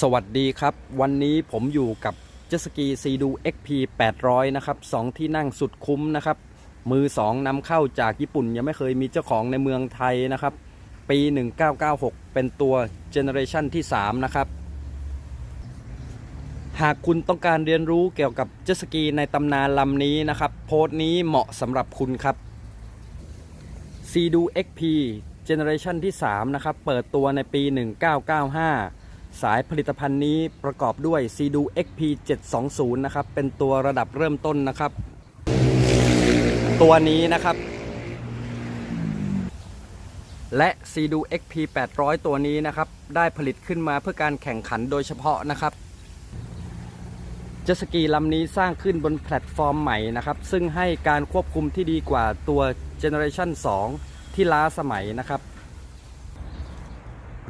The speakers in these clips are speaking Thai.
สวัสดีครับ วันนี้ผมอยู่กับเจสกีซีดู XP 800 นะครับสองที่นั่งสุดคุ้มนะครับ มือสองนำเข้าจากญี่ปุ่น ยังไม่เคยมีเจ้าของในเมืองไทยนะครับ ปี 1996 เป็นตัวเจเนอเรชันที่ 3 นะครับ หากคุณต้องการเรียนรู้เกี่ยวกับเจสกีในตำนานลำนี้นะครับ โพสต์นี้เหมาะสำหรับคุณครับซีดู XP เจเนอเรชันที่ 3 นะครับ เปิดตัวในปี 1995 สายผลิตภัณฑ์นี้ประกอบด้วย c d u XP 720นะครับ เป็นตัวระดับเริ่มต้นนะครับ ตัวนี้นะครับ และ c d u XP 800 ตัวนี้นะครับ ได้ผลิตขึ้นมาเพื่อการแข่งขันโดยเฉพาะนะครับเจสกีลำนี้สร้างขึ้นบนแพลตฟอร์มใหม่นะครับ ซึ่งให้การควบคุมที่ดีกว่าตัว Generation 2 ที่ล้าสมัยนะครับ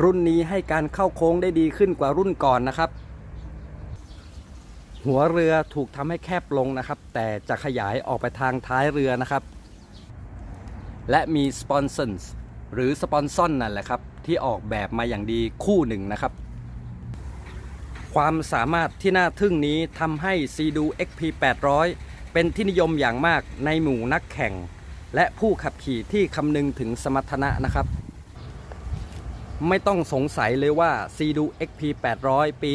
รุ่นนี้ให้การเข้าโค้งได้ดีขึ้นกว่ารุ่นก่อนนะครับ หัวเรือถูกทำให้แคบลงนะครับ แต่จะขยายออกไปทางท้ายเรือนะครับ และมีสปอนเซอร์หรือสปอนซอนนั่นแหละครับ ที่ออกแบบมาอย่างดีคู่หนึ่งนะครับ ความสามารถที่น่าทึ่งนี้ทำให้ c d u XP 800 เป็นที่นิยมอย่างมากในหมู่นักแข่ง และผู้ขับขี่ที่คำนึงถึงสมรรถนะนะครับ ไม่ต้องสงสัยเลยว่า c d u XP 800 ปี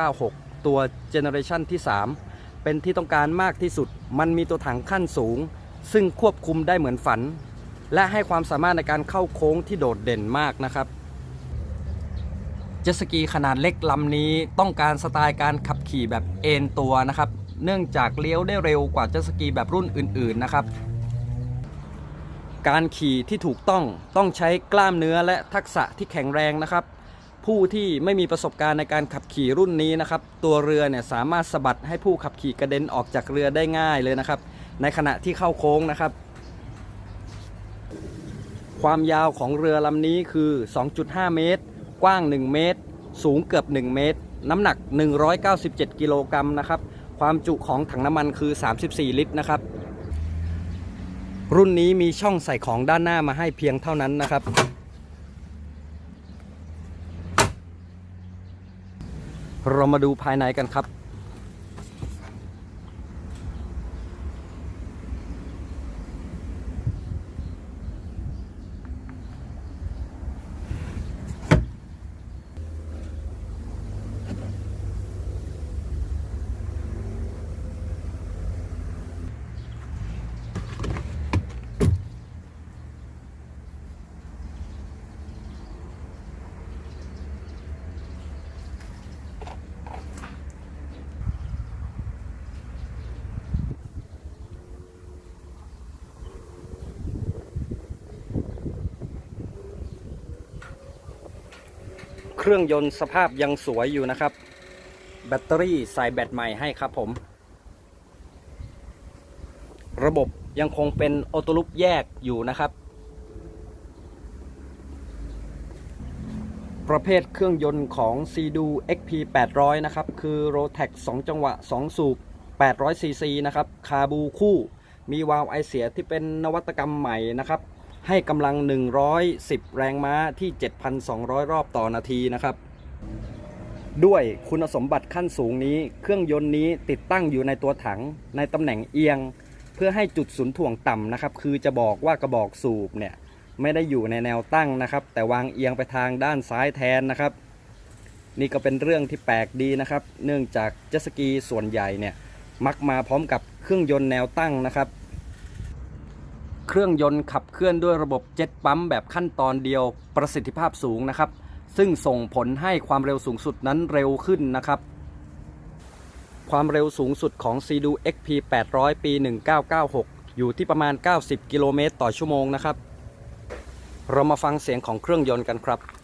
1996 ตัวเจเนอเรชันที่ 3 เป็นที่ต้องการมากที่สุด มันมีตัวถังขั้นสูง ซึ่งควบคุมได้เหมือนฝัน และให้ความสามารถในการเข้าโค้งที่โดดเด่นมากนะครับ เจสกีขนาดเล็กลำนี้ต้องการสไตล์การขับขี่แบบเอนตัวนะครับ เนื่องจากเลี้ยวได้เร็วกว่าเจสกีแบบรุ่นอื่นๆนะครับ การขี่ที่ถูกต้องต้องใช้กล้ามเนื้อและทักษะที่แข็งแรงนะครับ ผู้ที่ไม่มีประสบการณ์ในการขับขี่รุ่นนี้นะครับ ตัวเรือเนี่ยสามารถสะบัดให้ผู้ขับขี่กระเด็นออกจากเรือได้ง่ายเลยนะครับ ในขณะที่เข้าโค้งนะครับ ความยาวของเรือลำนี้คือ 2.5 เมตร กว้าง 1 เมตร สูงเกือบ 1 เมตร น้ำหนัก 197 กิโลกรัมนะครับ ความจุของถังน้ำมันคือ 34 ลิตรนะครับ รุ่นนี้มีช่องใส่ของด้านหน้ามาให้เพียงเท่านั้นนะครับ เรามาดูภายในกันครับ เครื่องยนต์สภาพยังสวยอยู่นะครับ แบตเตอรี่ใส่แบตใหม่ให้ครับผม ระบบยังคงเป็นออโต้ลูปแยกอยู่นะครับ ประเภทเครื่องยนต์ของ c d u XP 800 นะครับ คือ Rotax 2จังหวะ 2 สูบ800 cc นะครับ คาบูคู่ มีวาล์วไอเสียที่เป็นนวัตกรรมใหม่นะครับ ให้กำลัง 110 แรงม้าที่ 7,200 รอบต่อนาทีนะครับ ด้วยคุณสมบัติขั้นสูงนี้ เครื่องยนต์นี้ติดตั้งอยู่ในตัวถัง ในตำแหน่งเอียง เพื่อให้จุดศูนย์ถ่วงต่ำนะครับ คือจะบอกว่ากระบอกสูบเนี่ยไม่ได้อยู่ในแนวตั้งนะครับ แต่วางเอียงไปทางด้านซ้ายแทนนะครับ นี่ก็เป็นเรื่องที่แปลกดีนะครับ เนื่องจากเจสกีส่วนใหญ่เนี่ยมักมาพร้อมกับเครื่องยนต์แนวตั้งนะครับ เครื่องยนต์ขับเคลื่อนด้วยระบบเจ็ตปั๊มแบบขั้นตอนเดียวประสิทธิภาพสูงนะครับ ซึ่งส่งผลให้ความเร็วสูงสุดนั้นเร็วขึ้นนะครับ ความเร็วสูงสุดของ c d u XP 800 ปี 1996 อยู่ที่ประมาณ 90 กิโลเมตรต่อชั่วโมงนะครับ เรามาฟังเสียงของเครื่องยนต์กันครับ「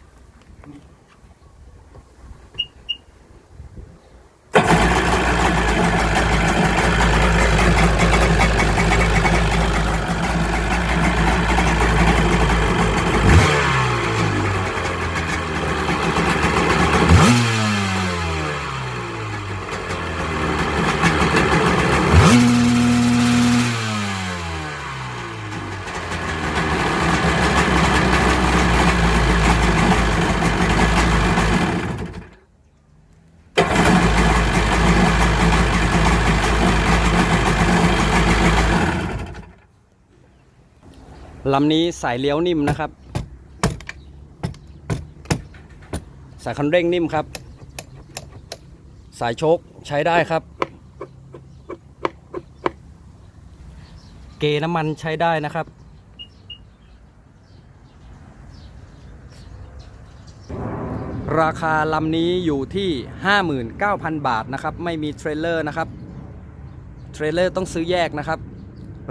ลำนี้สายเลี้ยวนิ่มนะครับ สายคันเร่งนิ่มครับ สายโชคใช้ได้ครับ เกน้ำมันใช้ได้นะครับ ราคาลำนี้อยู่ที่ 59,000 บาทนะครับ ไม่มีเทรลเลอร์นะครับ เทรลเลอร์ต้องซื้อแยกนะครับ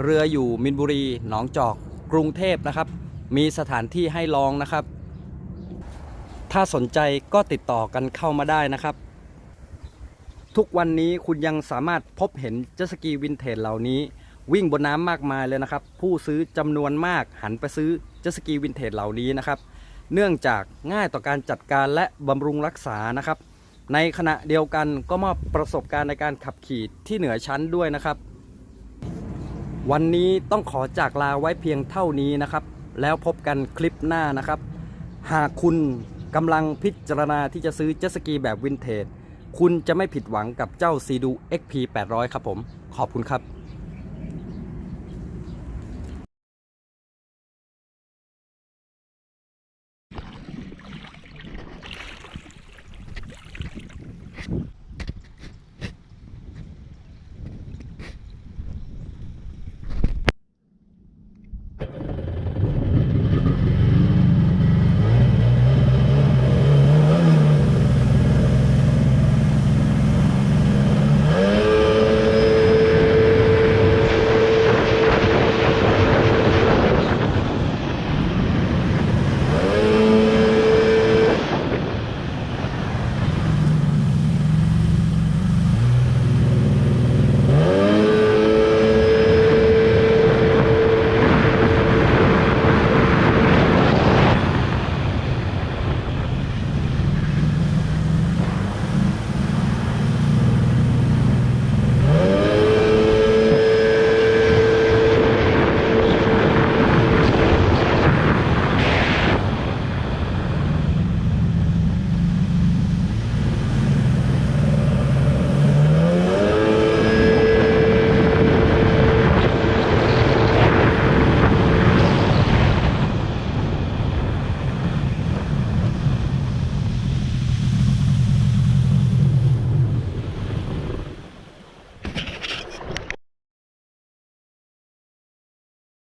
เรืออยู่มินบุรีหนองจอก กรุงเทพนะครับ มีสถานที่ให้ลองนะครับ ถ้าสนใจก็ติดต่อกันเข้ามาได้นะครับ ทุกวันนี้คุณยังสามารถพบเห็นเจ็ตสกีวินเทจเหล่านี้ วิ่งบนน้ำมากมายเลยนะครับ ผู้ซื้อจำนวนมากหันไปซื้อเจ็ตสกีวินเทจเหล่านี้นะครับ เนื่องจากง่ายต่อการจัดการและบำรุงรักษานะครับ ในขณะเดียวกันก็มอบประสบการณ์ในการขับขี่ที่เหนือชั้นด้วยนะครับ วันนี้ต้องขอจากลาไว้เพียงเท่านี้นะครับ แล้วพบกันคลิปหน้านะครับ หากคุณกำลังพิจารณาที่จะซื้อเจ็ตสกีแบบวินเทจคุณจะไม่ผิดหวังกับเจ้าซีดู XP 800 ครับผม ขอบคุณครับ